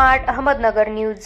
Smart Ahmednagar news.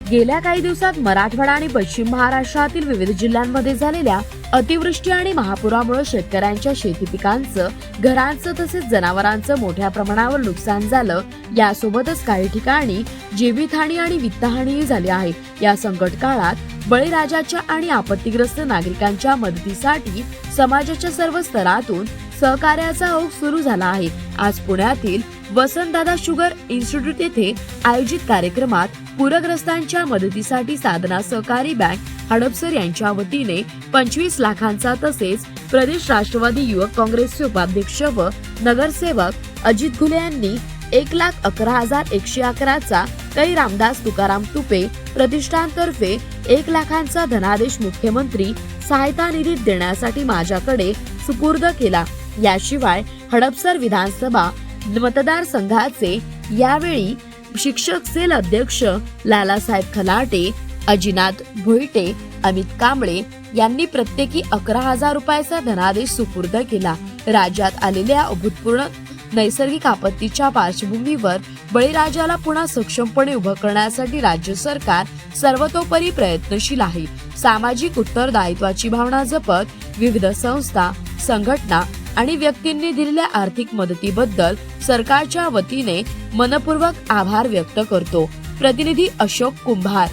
गेल्या काही दिवसात मराठवाडा आणि पश्चिम महाराष्ट्रातील विविध जिल्ह्यांमध्ये झालेल्या अतिवृष्टी आणि महापुरामुळे शेतकऱ्यांच्या शेती पिकांचं घरांचं तसेच जनावरांचं मोठ्या प्रमाणावर नुकसान झालं. यासोबतच काही ठिकाणी जीवितहानी आणि वित्तहानीही झाली आहे. या संकट काळात बळीराजाच्या आणि आपत्तीग्रस्त नागरिकांच्या मदतीसाठी समाजाच्या सर्व स्तरातून सहकार्याचा ओघ सुरू झाला आहे. आज पुण्यातील वसंतदादा शुगर इन्स्टिट्यूट येथे आयोजित कार्यक्रमात पूरग्रस्तांच्या मदतीसाठी साधना सहकारी बँक हडपसर यांच्या वतीने पंचवीस लाखांचा तसेच प्रदेश राष्ट्रवादी युवक काँग्रेसचे उपाध्यक्ष व नगरसेवक अजित घुले यांनी एक लाख अकरा हजार एकशे अकराचा कै रामदास तुकाराम तुपे प्रतिष्ठानतर्फे एक लाखांचा धनादेश मुख्यमंत्री सहायता निधीत देण्यासाठी माझ्याकडे सुपूर्द केला. याशिवाय हडपसर विधानसभा मतदारसंघाचे यावेळी शिक्षक सेल अध्यक्ष लालासाहेब खलाटे अजिनाथ भोईटे अमित कांबळे यांनी प्रत्येकी अकरा हजार रुपयाचा धनादेश सुपूर्द केला. राज्यात आलेल्या अभूतपूर्व नैसर्गिक आपत्तीच्या पार्श्वभूमीवर बळीराजाला पुन्हा सक्षमपणे उभं करण्यासाठी राज्य सरकार सर्वतोपरी प्रयत्नशील आहे. सामाजिक उत्तरदायित्वाची भावना जपत विविध संस्था संघटना आणि व्यक्तींनी दिलेल्या आर्थिक मदतीबद्दल सरकारच्या वतीने मनपूर्वक आभार व्यक्त करतो. प्रतिनिधी अशोक कुंभार.